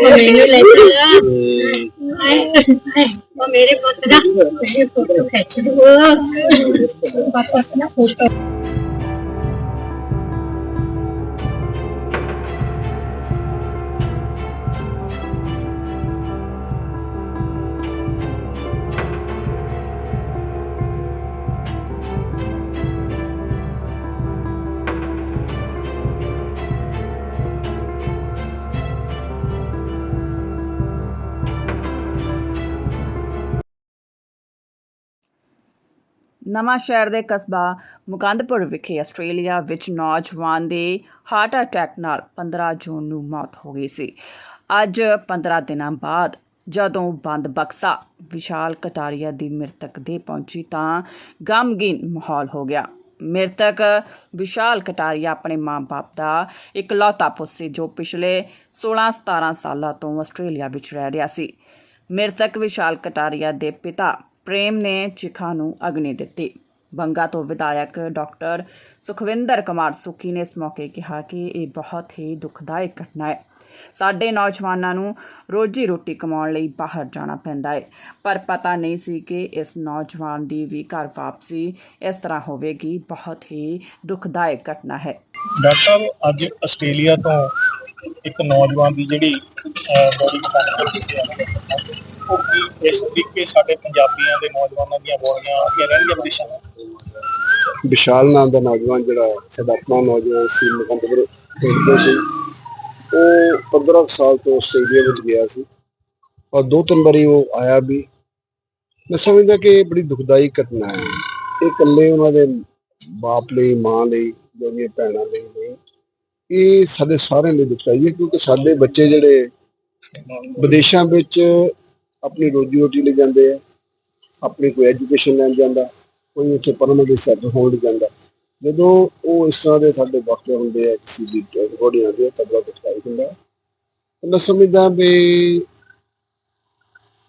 ਉਹ ਮੈਨੂੰ ਲੈ ਚਲਾ ਉਹ ਮੇਰੇ ਪੁੱਤ ਦਾ। ਮੇਰੇ ਖਿੱਚ ਦੋ ਪਾਪਾ ਨਾ ਫੋਟੋ ਨਵਾਂ ਸ਼ਹਿਰ ਦੇ ਕਸਬਾ ਮੁਕੰਦਪੁਰ ਵਿਖੇ ਆਸਟ੍ਰੇਲੀਆ ਵਿੱਚ ਨੌਜਵਾਨ ਦੇ ਹਾਰਟ ਅਟੈਕ ਨਾਲ 15 ਜੂਨ ਨੂੰ ਮੌਤ ਹੋ ਗਈ ਸੀ। ਅੱਜ 15 ਦਿਨਾਂ ਬਾਅਦ ਜਦੋਂ ਬੰਦ ਬਕਸਾ ਵਿਸ਼ਾਲ ਕਟਾਰੀਆ ਦੀ ਮ੍ਰਿਤਕ ਦੇ ਪਹੁੰਚੀ ਤਾਂ ਗਮਗੀਨ ਮਾਹੌਲ ਹੋ ਗਿਆ। ਮ੍ਰਿਤਕ ਵਿਸ਼ਾਲ ਕਟਾਰੀਆ ਆਪਣੇ ਮਾਂ-ਬਾਪ ਦਾ ਇਕਲੌਤਾ ਪੁੱਤ ਸੀ ਜੋ ਪਿਛਲੇ 16-17 ਸਾਲਾਂ ਤੋਂ ਆਸਟ੍ਰੇਲੀਆ ਵਿੱਚ ਰਹਿ ਰਿਹਾ ਸੀ। ਮ੍ਰਿਤਕ ਵਿਸ਼ਾਲ ਕਟਾਰੀਆ ਦੇ ਪਿਤਾ ਪ੍ਰੇਮ ਨੇ ਚਿਖਾ ਨੂੰ ਅਗਨੀ ਦਿੱਤੀ। ਬੰਗਾ ਤੋਂ ਵਿਧਾਇਕ ਡਾਕਟਰ ਸੁਖਵਿੰਦਰ ਕੁਮਾਰ ਸੁਖੀ ਨੇ ਇਸ ਮੌਕੇ ਕਿਹਾ ਕਿ ਇਹ ਬਹੁਤ ਹੀ ਦੁਖਦਾਇਕ ਘਟਨਾ ਹੈ। ਸਾਡੇ ਨੌਜਵਾਨਾਂ ਨੂੰ ਰੋਜੀ ਰੋਟੀ ਕਮਾਉਣ ਲਈ ਬਾਹਰ ਜਾਣਾ ਪੈਂਦਾ ਹੈ। ਪਰ ਪਤਾ ਨਹੀਂ ਸੀ ਕਿ ਇਸ ਨੌਜਵਾਨ ਦੀ ਵੀ ਘਰ ਵਾਪਸੀ ਇਸ ਤਰ੍ਹਾਂ ਹੋਵੇਗੀ। ਬਹੁਤ ਹੀ ਦੁਖਦਾਇਕ ਘਟਨਾ ਹੈ। ਡਾਕਟਰ ਅੱਜ ਆਸਟ੍ਰੇਲੀਆ ਤੋਂ ਇੱਕ ਨੌਜਵਾਨ ਦੀ ਜਿਹੜੀ ਬੋਡੀ ਟ੍ਰਾਂਸਫਰ ਕੀਤੀ ਹੈ ਕੀ ਇਸ ਤਰੀਕੇ ਸਾਡੇ ਪੰਜਾਬੀਆਂ ਦੇ ਨੌਜਵਾਨਾਂ ਦੀਆਂ ਬੋਡੀਆਂ ਅੱਗੇ ਰਹਿਣਗੀਆਂ ਵਿਦੇਸ਼ਾਂ ਵਿਸ਼ਾਲ ਨਾਮ ਦਾ ਨੌਜਵਾਨ ਜਿਹੜਾ ਸਾਡਾ ਆਪਣਾ ਨੌਜਵਾਨ ਸੀ ਮੁਕੰਦਪੁਰ ਪਿੰਡ ਸੀ। ਉਹ 15 ਕੁ ਸਾਲ ਤੋਂ ਆਸਟ੍ਰੇਲੀਆ ਵਿੱਚ ਗਿਆ ਸੀ। ਔਰ ਦੋ ਤਿੰਨ ਵਾਰੀ ਉਹ ਆਇਆ ਵੀ। ਮੈਂ ਸਮਝਦਾ ਕਿ ਇਹ ਬੜੀ ਦੁਖਦਾਈ ਘਟਨਾ ਹੈ। ਇਹ ਇਕੱਲੇ ਉਹਨਾਂ ਦੇ ਬਾਪ ਲਈ ਮਾਂ ਲਈ ਉਹਦੀਆਂ ਭੈਣਾਂ ਲਈ ਨਹੀਂ। ਇਹ ਸਾਡੇ ਸਾਰਿਆਂ ਲਈ ਦੁਖਦਾਈ ਹੈ ਕਿਉਂਕਿ ਸਾਡੇ ਬੱਚੇ ਜਿਹੜੇ ਵਿਦੇਸ਼ਾਂ ਵਿੱਚ ਆਪਣੀ ਰੋਜੀ ਰੋਟੀ ਲਈ ਜਾਂਦੇ ਆ, ਆਪਣੀ ਕੋਈ ਐਜੂਕੇਸ਼ਨ ਲੈਣ ਜਾਂਦਾ, ਕੋਈ ਉੱਥੇ ਪਰਮਨੈਂਟ ਸੈਟਲ ਹੋਣ ਜਾਂਦਾ। ਜਦੋਂ ਉਹ ਇਸ ਤਰ੍ਹਾਂ ਦੇ ਸਾਡੇ ਵਾਕਿਆ ਹੁੰਦੇ ਆ, ਕਿਸੇ ਦੀ ਬੋਡੀ ਆਉਂਦੀ ਹੈ ਤਾਂ ਬੜਾ ਹੁੰਦਾ ਮੈਂ ਸਮਝਦਾ ਵੀ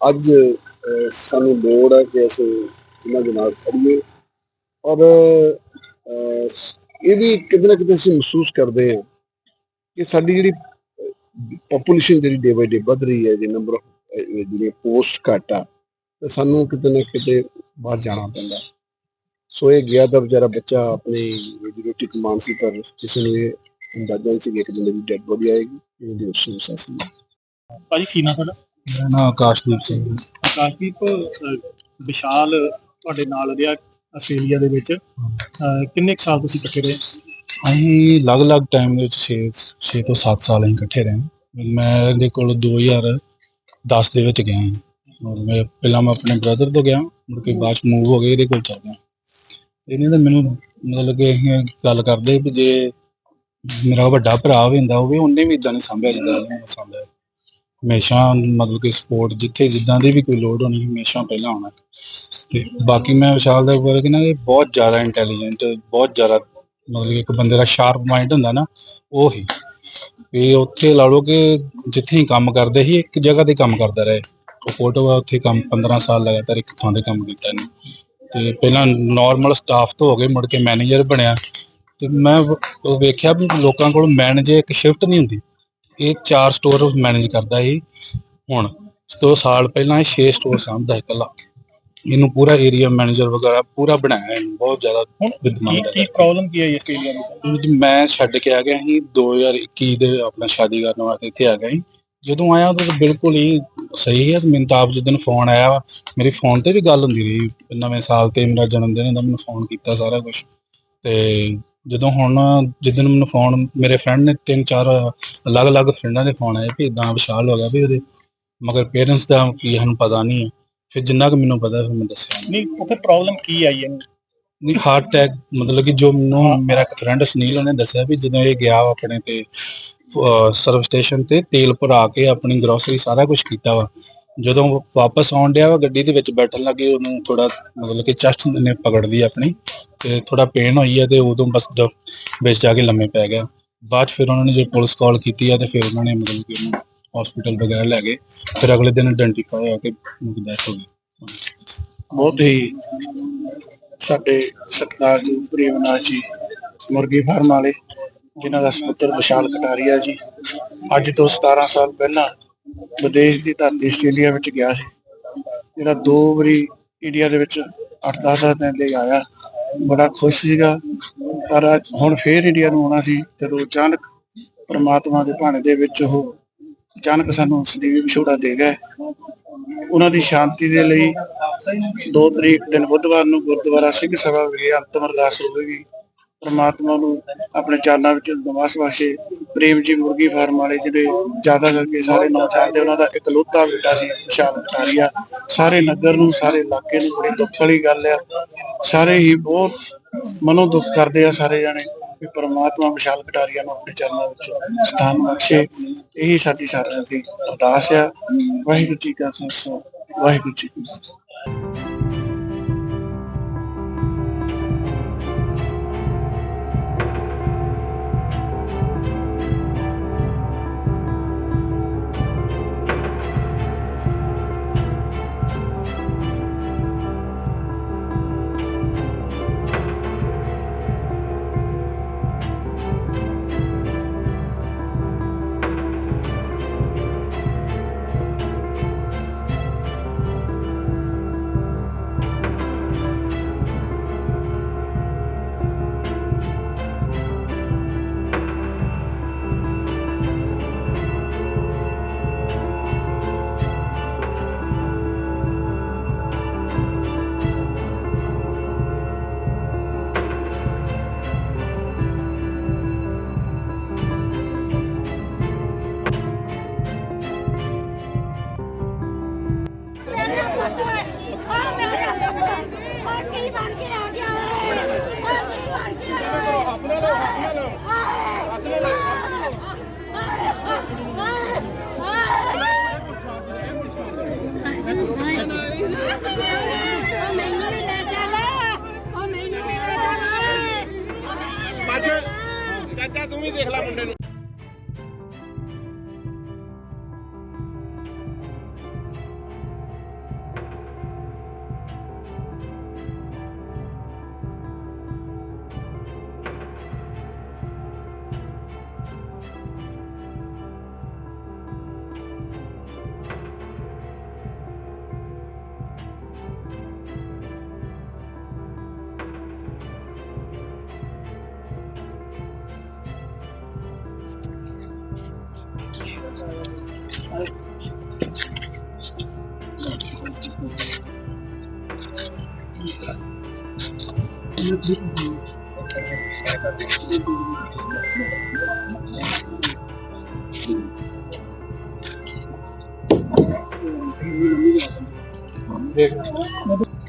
ਅੱਜ ਸਾਨੂੰ ਲੋੜ ਹੈ ਕਿ ਅਸੀਂ ਇਹਨਾਂ ਦੇ ਨਾਲ ਖੜੀਏ ਔਰ ਇਹ ਵੀ ਕਿਤੇ ਨਾ ਕਿਤੇ ਅਸੀਂ ਮਹਿਸੂਸ ਕਰਦੇ ਹਾਂ ਕਿ ਸਾਡੀ ਜਿਹੜੀ ਪੋਪੂਲੇਸ਼ਨ ਜਿਹੜੀ ਡੇ ਬਾਈ ਡੇ ਵੱਧ ਰਹੀ ਹੈ, ਜੇ ਨੰਬਰ ਜਿਹੜੇ ਪੋਸਟ ਘੱਟ ਆ ਤੇ ਸਾਨੂੰ ਕਿਤੇ ਨਾ ਕਿਤੇ ਬਾਹਰ ਜਾਣਾ ਪੈਂਦਾ। ਸੋ ਇਹ ਗਿਆ ਤਾਂ ਵਿਚਾਰਾ ਬੱਚਾ ਆਪਣੀ ਰੋਜੀ ਰੋਟੀ ਕਮਾਉਣ ਸੀ ਪਰ ਕਿਸੇ ਨੂੰ ਇਹ ਅੰਦਾਜ਼ਾ ਨਹੀਂ ਸੀ ਕਿ ਇੱਕ ਦਿਨ ਦੀ ਡੈਡ ਬੋਡੀ ਆਏਗੀ ਇਹਦੀ ਅਫਸੋਸ ਆ ਸੀ ਭਾਜੀ ਕੀ ਨਾਮ ਤੁਹਾਡਾ? ਮੇਰਾ ਨਾਮ ਆਕਾਸ਼ਦੀਪ ਸਿੰਘ ਹੈ। ਆਕਾਸ਼ਦੀਪ ਅਹ, ਵਿਸ਼ਾਲ ਤੁਹਾਡੇ ਨਾਲ ਰਿਹਾ ਆਸਟ੍ਰੇਲੀਆ ਦੇ ਵਿੱਚ। ਅਹ, ਕਿੰਨੇ ਕੁ ਸਾਲ ਤੁਸੀਂ ਇਕੱਠੇ ਰਹੇ? ਅਸੀਂ ਅਲੱਗ-ਅਲੱਗ ਟਾਈਮ ਦੇ ਵਿੱਚ 6 6 ਤੋਂ 7 ਸਾਲ ਅਸੀਂ ਇਕੱਠੇ ਰਹੇ ਮੈਂ ਇਹਦੇ ਕੋਲ 2010 ਦੇ ਵਿੱਚ ਗਿਆ ਹਾਂ। ਔਰ ਮੈਂ ਪਹਿਲਾਂ ਮੈਂ ਆਪਣੇ ਬ੍ਰਦਰ ਤੋਂ ਗਿਆ, ਮੁੜ ਕੇ ਬਾਅਦ ਮੂਵ ਹੋ ਗਏ, ਇਹਦੇ ਕੋਲ ਚੱਲ ਗਿਆ। ਇਹਨੇ ਤਾਂ ਮੈਨੂੰ ਮਤਲਬ ਕਿ ਅਸੀਂ ਗੱਲ ਕਰਦੇ ਵੀ ਜੇ ਮੇਰਾ ਵੱਡਾ ਭਰਾ ਵੀ ਹੁੰਦਾ ਹੋਵੇ, ਉਹਨੇ ਵੀ ਇਦਾਂ ਨਹੀਂ ਸੰਭਿਆ ਜਿੱਦਾਂ ਸੰਭਿਆ। ਹਮੇਸ਼ਾ ਮਤਲਬ ਕਿ ਸਪੋਰਟ ਜਿੱਥੇ ਜਿੱਦਾਂ ਦੀ ਵੀ ਕੋਈ ਲੋੜ ਹੋਣੀ, ਹਮੇਸ਼ਾ ਪਹਿਲਾਂ ਆਉਣਾ। ਤੇ ਬਾਕੀ ਮੈਂ ਵਿਸ਼ਾਲ ਦਾ ਬਾਰੇ ਕਹਿੰਦਾ ਇਹ ਬਹੁਤ ਜ਼ਿਆਦਾ ਇੰਟੈਲੀਜੈਂਟ ਬਹੁਤ ਜ਼ਿਆਦਾ ਮਤਲਬ ਇੱਕ ਬੰਦੇ ਦਾ ਸ਼ਾਰਪ ਮਾਈਂਡ ਹੁੰਦਾ ਨਾ, ਉਹ ਹੀ। ਵੀ ਉੱਥੇ ਲਾ ਲਓ ਕਿ ਜਿੱਥੇ ਹੀ ਕੰਮ ਕਰਦੇ ਸੀ, ਇੱਕ ਜਗ੍ਹਾ ਤੇ ਕੰਮ ਕਰਦਾ ਰਹੇ। ਉਹ ਫੋਟੋ ਉੱਥੇ ਕੰਮ 15 ਸਾਲ ਲਗਾਤਾਰ ਇੱਕ ਥਾਂ ਤੇ ਕੰਮ ਕੀਤਾ ਨੇ ਤੇ ਪਹਿਲਾਂ ਨਾਰਮਲ ਸਟਾਫ ਤੋਂ ਹੋ ਗਏ ਮੁੜ ਕੇ ਮੈਨੇਜਰ ਬਣਿਆ। ਤੇ ਮੈਂ ਉਹ ਵੇਖਿਆ ਵੀ ਲੋਕਾਂ ਕੋਲ ਮੈਨੇਜਰ ਇੱਕ ਸ਼ਿਫਟ ਨਹੀਂ ਹੁੰਦੀ। ਇਹ ਚਾਰ ਸਟੋਰ ਮੈਨੇਜ ਕਰਦਾ ਸੀ ਹੁਣ। ਦੋ ਸਾਲ ਪਹਿਲਾਂ ਇਹ 6 ਸਟੋਰ ਸਾਂਭਦਾ ਸੀ ਇਕੱਲਾ। ਇਹਨੂੰ ਪੂਰਾ ਏਰੀਆ ਮੈਨੇਜਰ ਵਗੈਰਾ ਪੂਰਾ ਬਣਾਇਆ ਇਹਨੂੰ ਬਹੁਤ ਜ਼ਿਆਦਾ ਹੁਣ ਕੀ ਕੀ ਪ੍ਰੋਬਲਮ ਕੀ ਆਈ ਆਸਟ੍ਰੇਲੀਆ ਵਿੱਚ ਜਦੋਂ ਮੈਂ ਛੱਡ ਕੇ ਆ ਗਿਆ ਸੀ 2021 ਦੇ ਆਪਣਾ ਸ਼ਾਦੀ ਕਰਨ ਵਾਸਤੇ ਇੱਥੇ ਆ ਗਿਆ ਸੀ। ਜਦੋਂ ਆਇਆ ਉਦੋਂ ਤਾਂ ਬਿਲਕੁਲ ਹੀ ਸਹੀ ਹੈ ਮੈਨੂੰ ਤਾਂ ਆਪ ਜਦੋਂ ਫੋਨ ਆਇਆ ਵਾ, ਮੇਰੀ ਫੋਨ ਤੇ ਵੀ ਗੱਲ ਹੁੰਦੀ ਰਹੀ ਨਵੇਂ ਸਾਲ ਤੇ ਮੇਰਾ ਜਨਮ ਦਿਨ ਹੁੰਦਾ ਮੈਨੂੰ ਫੋਨ ਕੀਤਾ ਸਾਰਾ ਕੁਝ ਤੇ ਜਦੋਂ ਹੁਣ ਜਿੱਦਣ ਮੈਨੂੰ ਫੋਨ ਮੇਰੇ ਫਰੈਂਡ ਨੇ ਤਿੰਨ ਚਾਰ ਅਲੱਗ-ਅਲੱਗ ਫਰੈਂਡਾਂ ਦੇ ਫੋਨ ਆਏ ਵੀ ਇਦਾਂ ਵਿਸ਼ਾਲ ਹੋ ਗਿਆ ਵੀ ਉਹਦੇ ਮਗਰ ਪੇਰੈਂਟਸ ਦਾ ਕੀ ਸਾਨੂੰ ਪਤਾ ਨਹੀਂ ਹੈ। ਫਿਰ ਜਿੰਨਾ ਕਿ ਮੈਨੂੰ ਪਤਾ ਫਿਰ ਮੈਂ ਦੱਸਿਆ ਨਹੀਂ ਉੱਥੇ ਪ੍ਰੋਬਲਮ ਕੀ ਆਈ ਇਹਨੂੰ ਨਹੀਂ ਹਾਰਟ ਅਟੈਕ ਮਤਲਬ ਕਿ ਜੋ ਮੈਨੂੰ ਮੇਰਾ ਇੱਕ ਫਰੈਂਡ ਸੁਨੀਲ ਉਹਨੇ ਦੱਸਿਆ ਵੀ ਜਦੋਂ ਇਹ ਗਿਆ ਆਪਣੇ ਤੇ ਸਰਵ ਸਟੇਸ਼ਨ ਤੇ ਤੇਲ ਭਰਾ ਕੇ ਆਪਣੀ ਗਰੋਸਰੀ ਸਾਰਾ ਕੁਝ ਕੀਤਾ ਵਾ। ਜਦੋਂ ਵਾਪਸ ਆਉਣ ਡਿਆ ਵਾ ਗੱਡੀ ਦੇ ਵਿੱਚ ਬੈਠਣ ਲੱਗੇ ਉਹਨੂੰ ਥੋੜਾ ਮਤਲਬ ਕਿ ਚੈਸਟ ਨੇ ਪਕੜ ਲਈ ਆਪਣੀ ਤੇ ਥੋੜਾ ਪੇਨ ਹੋਈ ਹੈ ਤੇ ਉਦੋਂ ਬਸ ਵਿੱਚ ਜਾ ਕੇ ਲੰਮੇ ਪੈ ਗਿਆ। ਬਾਅਦ ਫਿਰ ਉਹਨਾਂ ਨੇ ਜੇ ਪੁਲਿਸ ਕਾਲ ਕੀਤੀ ਆ ਤੇ ਫਿਰ ਉਹਨਾਂ ਨੇ ਮਤਲਬ ਕਿ ਉਹਨੂੰ ਹਸਪੀਟਲ ਵਗੈਰਾ ਲੈ ਗਏ, ਫਿਰ ਅਗਲੇ ਦਿਨ ਆਇਡੈਂਟੀਫਾਈ ਹੋਇਆ ਕਿ ਉਹਦੀ ਡੈਥ ਹੋ ਗਈ। ਬਹੁਤ ਹੀ ਸਾਡੇ ਸਤਿਕਾਰਯੋਗ ਪ੍ਰੇਮਨਾਥ ਜੀ, ਮੁਰਗੀ ਫਾਰਮ ਵਾਲੇ, ਜਿਨ੍ਹਾਂ ਦਾ ਸੁਪੁੱਤਰ ਵਿਸ਼ਾਲ ਕਟਾਰੀਆ ਜੀ, ਅੱਜ ਤੋਂ 17 ਸਾਲ ਪਹਿਲਾਂ ਵਿਦੇਸ਼ ਦੀ ਧਰਤੀ ਆਸਟ੍ਰੇਲੀਆ ਵਿੱਚ ਗਿਆ ਸੀ। ਜਿਹੜਾ ਦੋ ਵਾਰੀ ਇੰਡੀਆ ਦੇ ਵਿੱਚ 8-10 ਦਿਨ ਲਈ ਆਇਆ। ਬੜਾ ਖੁਸ਼ ਸੀਗਾ। ਪਰ ਹੁਣ ਫੇਰ ਇੰਡੀਆ ਨੂੰ ਆਉਣਾ ਸੀ, ਜਦੋਂ ਅਚਾਨਕ ਪਰਮਾਤਮਾ ਦੇ ਭਾਣੇ ਦੇ ਵਿੱਚ ਉਹ ਅਚਾਨਕ ਸਾਨੂੰ ਸਦੀਵੀ ਵਿਛੋੜਾ ਦੇ ਗਏ। ਉਹਨਾਂ ਦੀ ਸ਼ਾਂਤੀ ਦੇ ਲਈ 2 ਤਰੀਕ ਦਿਨ ਬੁੱਧਵਾਰ ਨੂੰ ਗੁਰਦੁਆਰਾ ਸਿੰਘ ਸਭਾ ਵਿਖੇ ਅੰਤਮ ਅਰਦਾਸ ਹੋਵੇਗੀ ਪ੍ਰਮਾਤਮਾ ਨੂੰ ਆਪਣੇ ਚਰਨਾਂ ਵਿੱਚ ਨਿਵਾਸ ਵਾਸਤੇ ਪ੍ਰੇਮ ਜੀ ਮੁਰਗੀ ਫਾਰਮ ਵਾਲੇ ਜਿਹੜੇ ਜ਼ਿਆਦਾ ਕਰਕੇ ਸਾਰੇ ਨਾਂ ਜਾਣਦੇ ਉਹਨਾਂ ਦਾ ਇਕਲੌਤਾ ਬੇਟਾ ਸੀ ਵਿਸ਼ਾਲ ਕਟਾਰੀਆ ਸਾਰੇ ਨਗਰ ਨੂੰ, ਸਾਰੇ ਇਲਾਕੇ ਨੂੰ ਬੜੀ ਦੁੱਖ ਵਾਲੀ ਗੱਲ ਆ। ਸਾਰੇ ਹੀ ਬਹੁਤ ਮਨੋਂ ਦੁੱਖ ਕਰਦੇ ਆ ਸਾਰੇ ਜਾਣੇ। ਕਿ ਪ੍ਰਮਾਤਮਾ ਵਿਸ਼ਾਲ ਕਟਾਰੀਆ ਨੂੰ ਆਪਣੇ ਚਰਨਾਂ ਵਿੱਚ ਸਥਾਨ ਬਖਸ਼ੇ। ਇਹੀ ਸਾਡੀ ਸਾਰਿਆਂ ਦੀ ਅਰਦਾਸ ਆ। ਵਾਹਿਗੁਰੂ ਜੀ ਕਾ ਖਾਲਸਾ, ਵਾਹਿਗੁਰੂ ਜੀ ਕੀ ਫਤਿਹ।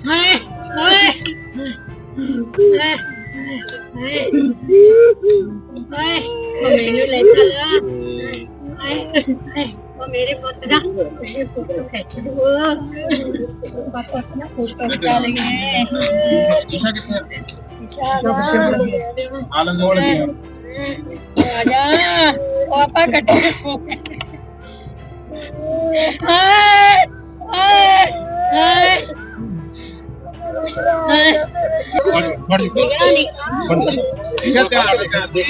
ਹਾਏ ਹਾਏ ਹਾਏ ਹਾਏ ਹਾਏ ਓ ਓ ਮੇਰੇ ਪੁੱਤ ਦਾ ਨੂੰ ਖਿੱਚ ਦੋ ਪਾਪਾ ਨਾ ਫੋਟੋ ਖਿਚਾ ਲਈਏ ਆਲਮ ਕੋਲ ਆ ਜਾ। ਉਹ ਆਪਾਂ ਕੱਟੇ ਹਾਏ ਹਾਏ ਹਾਏ ਨਿਕਲਾ ਨਹੀਂ ਠੀਕ ਹੈ ਧਿਆਨ ਰੱਖ ਦੇਖ।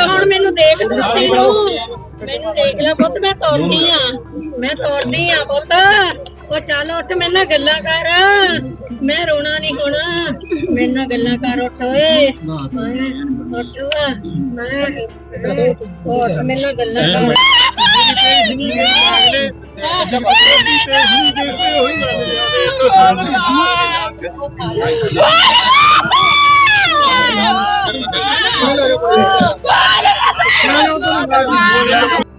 ਹੁਣ ਮੈਨੂੰ ਦੇਖ ਤੁਸੀਂ ਨੂੰ ਮੈਨੂੰ ਦੇਖ ਲੈ ਪੁੱਤ ਮੈਂ ਤੋੜਨੀ ਆ ਮੈਂ ਤੋੜਨੀ ਆ ਪੁੱਤ। ਉਹ ਚੱਲ ਉੱਠ, ਮੇਰੇ ਨਾਲ ਗੱਲਾਂ ਕਰ। ਮੈਂ ਰੋਣਾ ਨਹੀਂ ਹੋਣਾ। ਮੇਰੇ ਨਾਲ ਗੱਲਾਂ ਕਰ, ਉੱਠ ਓਏ। ਮੈਂ ਉੱਠਵਾ ਮੈਂ ਹੋਰ ਮੇਰੇ ਨਾਲ ਗੱਲਾਂ ਕਰ। ਮੈਂ ਉਹ ਤੋਂ ਬਾਅਦ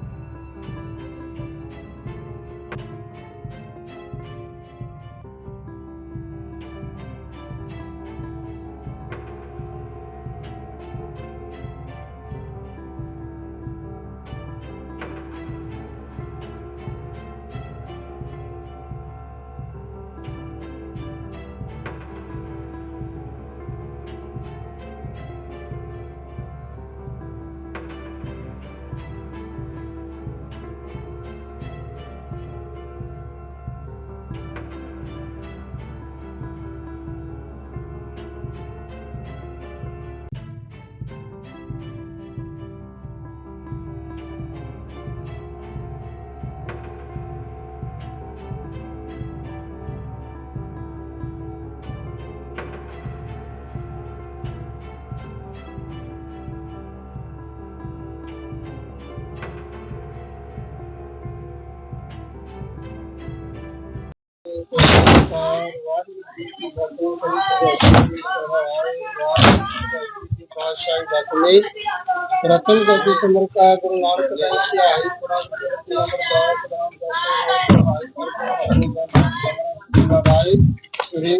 ਸਿਮਰ ਕਾ ਗੁਰੂ ਨਾਨਕ ਦੇਵ ਜੀ ਆਈ ਪੁਰਾ ਕੀ ਅਮਰਦਾਸ ਰਾਮ ਦਾਸ ਰਾਏ ਸ੍ਰੀ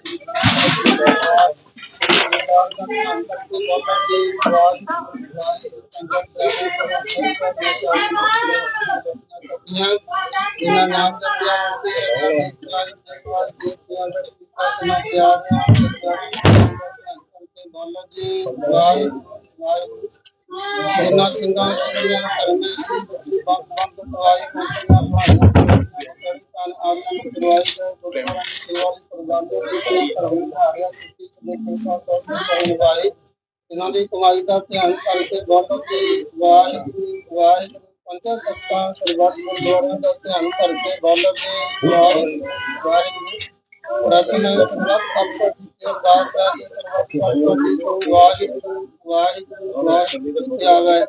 ਹਰਿ ਕ੍ਰਿਸ਼ਨ ਵਾਸੀ ਭਾਈ ਸ੍ਰੀ ਗੁਰੂ ਗੋਬਿੰਦ ਸਿੰਘ ਜੀ ਦਾ ਵਰਤਾ ਇਹਨਾਂ ਨਾਮ ਦਾ ਪਿਆਰ ਤੇ ਪਿਆਰ ਬਾਲਾ ਜੀ ਵਾਹਿਗੁਰੂ ਵਾਹਿਗੁਰੂ ਇਹਨਾਂ ਸਿੰਘਾਂ ਸਿੰਘਾਂ ਕਰਮੇ ਸੀ ਬੰਦ ਤੋਂ ਕਰਨ ਵਾਲੇ। ਇਹਨਾਂ ਦੀ ਕਮਾਈ ਦਾ ਧਿਆਨ ਕਰਕੇ ਬਹੁਤ ਹੀ ਵਾਹਿਗੁਰੂ ਵਾਹਿਗੁਰੂ, ਪੰਚਾਂ ਤਖਤਾਂ, ਸਰਬੱਤ ਗੁਰਦੁਆਰਿਆਂ ਦਾ ਧਿਆਨ ਕਰਕੇ ਬਹੁਤ ਹੀ ਵਾਹਿਗੁਰੂ ਵਾਹਿਗੁਰੂ ਰਤਨ ਸਰਬੱਤ ਖਾਲਸਾ ਅਰਦਾਸ ਹੈ ਸਰਬੱਤ ਵਾਹਿਗੁਰੂ ਵਾਹਿਗੁਰੂ ਵਾਹਿਗੁਰੂ ਆਵੇ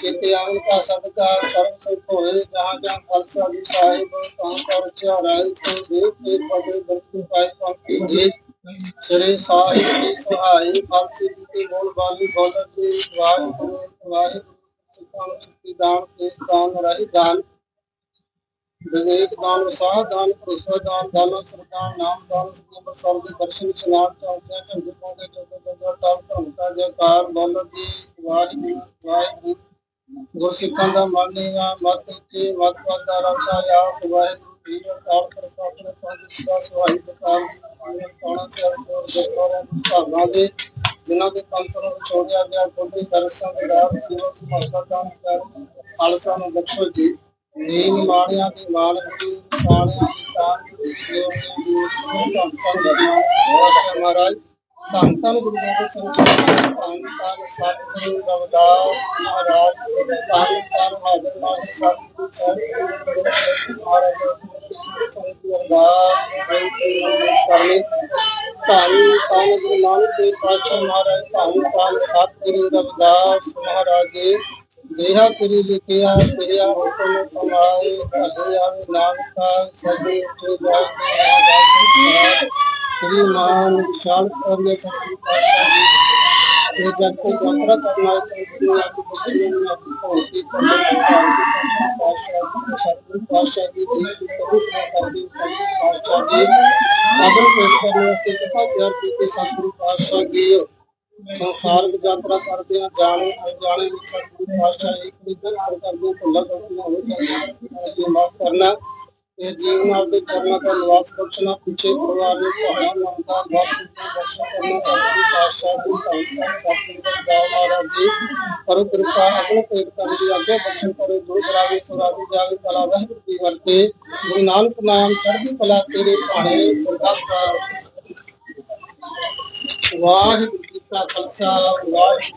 ਚੇਤੇ ਆਵਨ ਕਾ ਸਦਕਾ ਸਰਬ ਸੁਖ ਹੋਏ ਜਹਾਂ ਜਹਾਂ ਖਾਲਸਾ ਜੀ ਸਾਹਿਬ ਤਾਂ ਕਰ ਚਾਰਾਇ ਤੋਂ ਦੇਖ ਕੇ ਪਦੇ ਦਰਤੀ ਪਾਈ ਪੰਥੀ ਜੀ ਸ੍ਰੀ ਸਾਹਿਬ ਦੀ ਸਹਾਈ ਖਾਲਸੇ ਜੀ ਦੀ ਬੋਲ ਬਾਲੀ ਬੋਲਤ ਵਾਹਿਗੁਰੂ ਵਾਹਿਗੁਰੂ ਸਿੱਖਾਂ ਨੂੰ ਸਿੱਖੀ ਦਾਨ ਤੇ ਦਾਨ ਰਾਹੀ ਦਾਨ ਵਿਵੇਕ ਦਾਨ ਵਸਾਹ ਦਾਨ ਭਰੋਸਾ ਦਾਨ ਦਾਨ ਸਰਦਾਨ ਨਾਮ ਦਾਨ ਸੁਖਮ ਸਭ ਦੇ ਦਰਸ਼ਨ ਸਨਾਨ ਚੌਂਕਿਆ, ਝੰਡੇ ਪਾਉਂਦੇ, ਚੌਂਕੇ ਚੌਂਕੇ ਟਾਲ ਧਰਮਤਾ ਜਕਾਰ ਬੋਲਦੀ ਵਾਹਿਗੁਰੂ ਵਾਹਿਗੁਰੂ ਗੁਰਸਿੱਖਾਂ ਦਾ ਮਾਨੇਗਾ ਮਤ ਕੇ ਮਤਵਾਦ ਦਾ ਰਖਾ ਆ ਵਾਹਿਗੁਰੂ ਜੀ ਅਕਾਲ ਪ੍ਰਪਾਤਨ ਪੰਜ ਦਾ ਸਵਾਈ ਬਤਾਲ ਕੌਣਾ ਸਿਰ ਕੋਰ ਗੁਰਦੁਆਰਾ ਮੁਸਤਾਬਾ ਦੇ, ਜਿਨ੍ਹਾਂ ਦੇ ਪੰਥ ਨੂੰ ਛੋੜਿਆ ਗਿਆ ਕੋਈ ਦਰਸ਼ਨ ਦਾ ਸਿਵ ਸਮਰਤਾ ਦਾਨ ਕਰ, ਖਾਲਸਾ ਨੂੰ ਬਖਸ਼ੋ ਜੀ। ਦੀਨ ਮਾਣਿਆਂ ਦੀ ਮਾਲਕੀ ਪਾਣਿਆਂ ਦੀ ਤਾਨ ਧੰਨ ਧੰਨ ਮਹਾਰਾਜ ਧੰਨ ਧੰਨ ਗੁਰੂ ਗੋਬਿੰਦ ਸਿੰਘ ਜੀ ਧੰਨ ਧੰਨ ਸਤਿਗੁਰੂ ਰਵਿਦਾਸ ਮਹਾਰਾਜ ਧੰਨ ਧੰਨ ਹਾਜ਼ਰ ਨਾਮ ਸਤਿਗੁਰੂ ਸਾਹਿਬ ਮਹਾਰਾਜ ਸੰਗਤ ਅਰਦਾਸ ਕਰਨੀ ਧੰਨ ਧੰਨ ਗੁਰੂ ਨਾਨਕ ਦੇਵ ਪਾਤਸ਼ਾਹ ਮਹਾਰਾਜ ਧੰਨ ਧੰਨ ਸਤਿਗੁਰੂ ਰਵਿਦਾਸ ਮਹਾਰਾਜ ਜੀ ਦੇਹਾ ਤੇਰੀ ਲਿਖਿਆ ਤੇਰਾ ਹੁਕਮ ਕਮਾਏ ਭਲੇ ਆਵੇ ਨਾਨਕਾ ਸਭੇ ਉੱਤੇ ਜਾਏ ਸ੍ਰੀ ਮਾਨ ਵਿਸ਼ਾਲ ਕਰਿਆ ਸਤਿਗੁਰੂ ਪਾਤਸ਼ਾਹ ਜੀ। ਇਹ ਜਗ ਤੇ ਯਾਤਰਾ ਕਰਨਾ ਚਾਹੀਦੀ ਹੈ ਕਿ ਬੱਚੇ ਨੂੰ ਆਪਣੀ ਭਗਤੀ ਕਰਨੀ ਪਾਤਸ਼ਾਹ ਜੀ, ਸਤਿਗੁਰੂ ਪਾਤਸ਼ਾਹ ਜੀ ਜੀ ਦੀ ਪਵਿੱਤਰ ਕਰਦੀ ਸਤਿਗੁਰੂ ਪਾਤਸ਼ਾਹ ਜੀ। ਅਗਰ ਪੇਸ਼ ਕਰਨ ਵਾਸਤੇ ਕਿਹਾ ਤਿਆਰ ਕੀਤੇ ਸਤਿਗੁਰੂ ਪਾਤਸ਼ਾਹ ਜੀ ਸੰਸਾਰਿਕ ਯਾਤਰਾ ਕਰਦੇ ਆ ਜਾਣੇ, ਅਣਜਾਣੇ ਵਿੱਚ ਸਤਿਗੁਰੂ ਪਾਤਸ਼ਾਹ ਇੱਕ ਵੀ ਗਲਤ ਕਰਦੇ ਭੁੱਲਾਂ ਗਲਤੀਆਂ ਹੋ ਜਾਂਦੀਆਂ ਜੋ ਮਾਫ ਕਰਨਾ ਇਹ ਜੀਵਨ ਆਪਦੇ ਚਰਨਾਂ ਦਾ ਨਿਵਾਸ ਬਖਸ਼ਣਾ, ਪਿੱਛੇ ਪਰਿਵਾਰ ਨੂੰ ਭਾਣਾ ਮੰਨਦਾ ਵਕਤ ਨੂੰ ਕਰਨਾ ਸਤਿਗੁਰੂ ਪਾਤਸ਼ਾਹ ਦੀ ਧੰਨ ਸਤਿਗੁਰੂ ਦਾ ਮਹਾਰਾਜ ਜੀ, ਕਰੋ ਕਿਰਪਾ, ਆਪਣੇ ਪੇਟ ਕਰਨ ਦੀ ਅੱਗੇ ਬਖਸ਼ਣ ਕਰੋ। ਜੋ ਕਰਾਵੇ ਸੁਰਾਵੇ ਜਾਵੇ, ਕਲਾ, ਵਾਹਿਗੁਰੂ ਦੀ ਵਰਤੇ। ਗੁਰੂ ਨਾਨਕ ਨਾਮ ਚੜ੍ਹਦੀ ਕਲਾ ਤੇਰੇ ਭਾਣੇ ਸਰਬੱਤ ਵਾਹਿਗੁਰੂ ਜੀ ਕਾ ਖਾਲਸਾ ਵਾਹਿਗੁਰੂ ਜੀ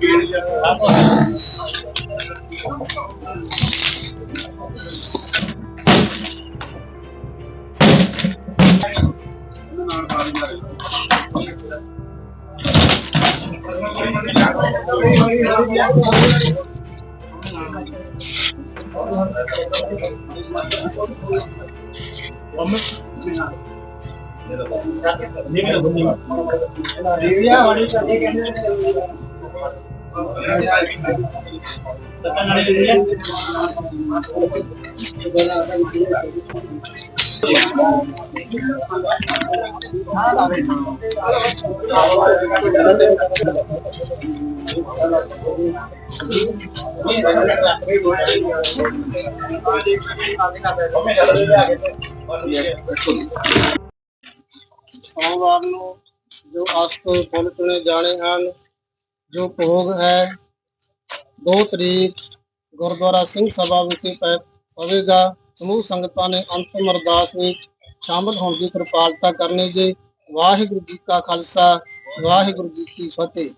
ਕੀ ਉਹ ਛੋਟੀ ਸੋਮਵਾਰ ਨੂੰ ਜੋ ਅਸਤ ਫੁੱਲ ਚੁਣੇ ਜਾਣੇ ਹਨ ਜੋ ਭੋਗ ਹੈ 2 ਤਰੀਕ ਗੁਰਦੁਆਰਾ ਸਿੰਘ ਸਭਾ ਵਿਖੇ ਪਵੇਗਾ। ਸਮੂਹ ਸੰਗਤਾਂ ਨੇ ਅੰਤਮ ਅਰਦਾਸ ਵਿੱਚ ਸ਼ਾਮਲ ਹੋਣ ਦੀ ਕਿਰਪਾਲਤਾ ਕਰਨੀ ਜੀ। ਵਾਹਿਗੁਰੂ ਜੀ ਕਾ ਖਾਲਸਾ, ਵਾਹਿਗੁਰੂ ਜੀ ਕੀ ਫਤਿਹ।